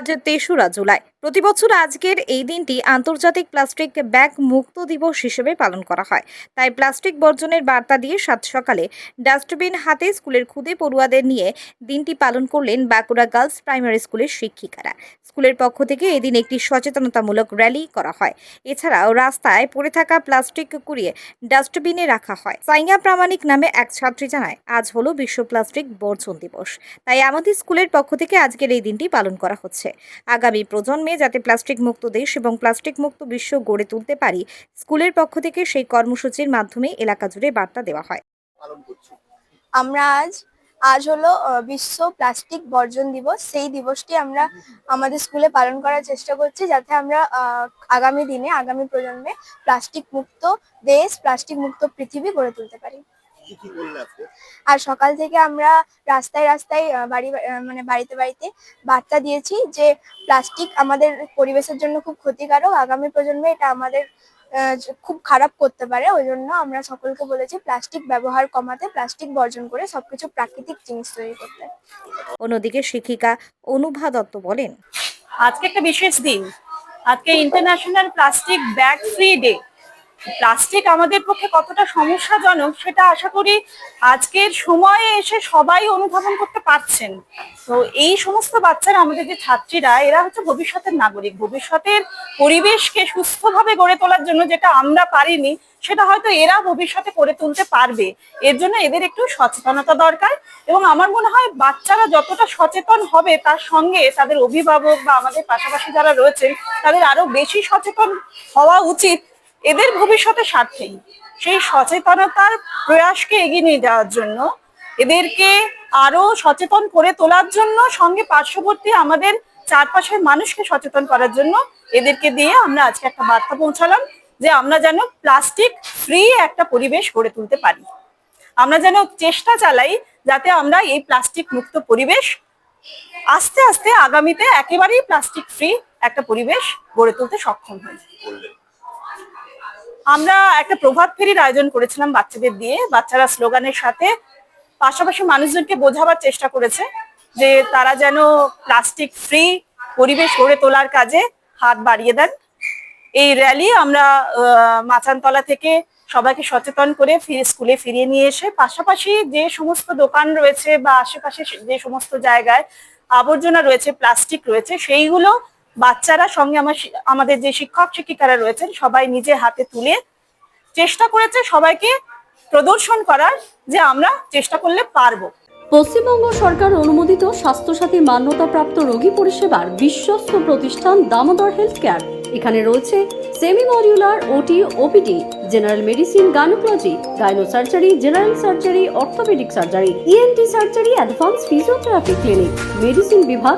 আজ তেসরা জুলাই প্রতি বছর আজকের এই দিনটি আন্তর্জাতিক প্লাস্টিক ব্যাগ মুক্ত দিবস হিসেবে পালন করা হয়। তাই প্লাস্টিক বর্জনের বার্তা দিয়ে সাত সকালে ডাস্টবিন হাতে স্কুলের খুদে পড়ুয়াদের নিয়ে দিনটি পালন করলেন বাঁকুড়া গার্লস প্রাইমারি স্কুলের শিক্ষিকারা। স্কুলের পক্ষ থেকে এদিন একটি সচেতনতামূলক র্যালি করা হয়। এছাড়াও রাস্তায় পড়ে থাকা প্লাস্টিক কুড়িয়ে ডাস্টবিনে রাখা হয়। সাইয়া প্রামাণিক নামে এক ছাত্রী জানায়, আজ হলো বিশ্ব প্লাস্টিক বর্জন দিবস। তাই আমাদের স্কুলের পক্ষ থেকে আজকের এই দিনটি পালন করা হচ্ছে। আগামী প্রজন্মে যাতে প্লাস্টিক মুক্ত দেশ এবং প্লাস্টিক মুক্ত বিশ্ব গড়ে তুলতে পারি স্কুলের পক্ষ থেকে সেই কর্মসূচির মাধ্যমে এলাকা জুড়ে বার্তা দেওয়া হয়। আমরা আজ আজ হলো আহ, বিশ্ব প্লাস্টিক বর্জন দিবস। সেই দিবসটি আমরা আমাদের স্কুলে পালন করার চেষ্টা করছি যাতে আমরা আহ, আগামী দিনে আগামী প্রজন্মে প্লাস্টিক মুক্ত দেশ প্লাস্টিক মুক্ত পৃথিবী গড়ে তুলতে পারি। কি কি করলে আজকে আর সকাল থেকে আমরা রাস্তায় রাস্তায় বাড়ি মানে বাড়িতে বাড়িতে বার্তা দিয়েছি যে প্লাস্টিক আমাদের পরিবেশের জন্য খুব ক্ষতিকারক। আগামী প্রজন্মে এটা আমাদের আহ, খুব খারাপ করতে পারে। ওই জন্য আমরা সকলকে বলেছি প্লাস্টিক ব্যবহার কমাতে প্লাস্টিক বর্জন করে সবকিছু প্রাকৃতিক জিনিস তৈরি করতে। অন্যদিকে শিক্ষিকা অনুভা দত্ত বলেন আজকে একটা বিশেষ দিন। আজকে international plastic bag free day plastic আমাদের পক্ষে কতটা সমস্যাজনক সেটা আশা করি আজকের সময়ে এসে সবাই অনুধাবন করতে পারছেন। তো এই সমস্ত বাচ্চারা, আমাদের যে ছাত্রীরা, এরা হচ্ছে ভবিষ্যতের নাগরিক। ভবিষ্যতের পরিবেশকে সুস্থভাবে গড়ে তোলার জন্য যেটা আমরা পারিনি, সেটা হয়তো এরা ভবিষ্যতে করে তুলতে পারবে। এর জন্য এদের একটু সচেতনতা দরকার এবং আমার মনে হয় বাচ্চারা যতটা সচেতন হবে তার সঙ্গে তাদের অভিভাবক বা আমাদের পাশাপাশি যারা রয়েছেন, তাদের আরও বেশি সচেতন হওয়া উচিত এদের ভবিষ্যতে স্বার্থেই সেই সচেতনতার প্রয়াসকে এগিয়ে নিয়ে যাওয়ার জন্য, এদেরকে আরও সচেতন করে তোলার জন্য সঙ্গে পার্শ্ববর্তী আমাদের চারপাশের মানুষকে সচেতন করার জন্য এদেরকে দিয়ে আমরা আজকে একটা বার্তা পৌঁছালাম যে আমরা যেন প্লাস্টিক ফ্রি একটা পরিবেশ গড়ে তুলতে পারি। আমরা যেন চেষ্টা চালাই যাতে আমরা এই প্লাস্টিক মুক্ত পরিবেশ আস্তে আস্তে আগামীতে একেবারেই প্লাস্টিক ফ্রি একটা পরিবেশ গড়ে তুলতে সক্ষম হই। আমরা একটা প্রভাত ফেরির আয়োজন করেছিলাম বাচ্চাদের দিয়ে, বাচ্চারা স্লোগানের সাথে। পাশাপাশি মানুষজনকে বোঝাবার চেষ্টা করেছে যে তারা যেন প্লাস্টিক ফ্রি পরিবেশ গড়ে তোলার কাজে হাত বাড়িয়ে দেন। এই র্যালি আমরা মাচানতলা থেকে সবাইকে সচেতন করে ফিরে স্কুলে ফিরিয়ে নিয়ে এসে, পাশাপাশি যে সমস্ত দোকান রয়েছে বা আশেপাশে যে সমস্ত জায়গায় আবর্জনা রয়েছে, প্লাস্টিক রয়েছে, সেইগুলো বাচ্চারা সঙ্গে আমার আমাদের যে শিক্ষক শিক্ষিকারা রয়েছেন, সবাই নিজে হাতে তুলে চেষ্টা করেছে সবাইকে প্রদর্শন করার যে আমরা চেষ্টা করলে পারব। পশ্চিমবঙ্গ সরকার অনুমোদিত স্বাস্থ্যসাথী মান্যতাপ্রাপ্ত রোগী পরিষেবার বিশ্বস্ত প্রতিষ্ঠান দামোদর হেলথ কেয়ার এখানে রয়েছে semi modular OT, OPD, general medicine, gynaecology gyno surgery general surgery, orthopaedic surgery, ENT surgery, advance physiotherapy clinic, medicine বিভাগ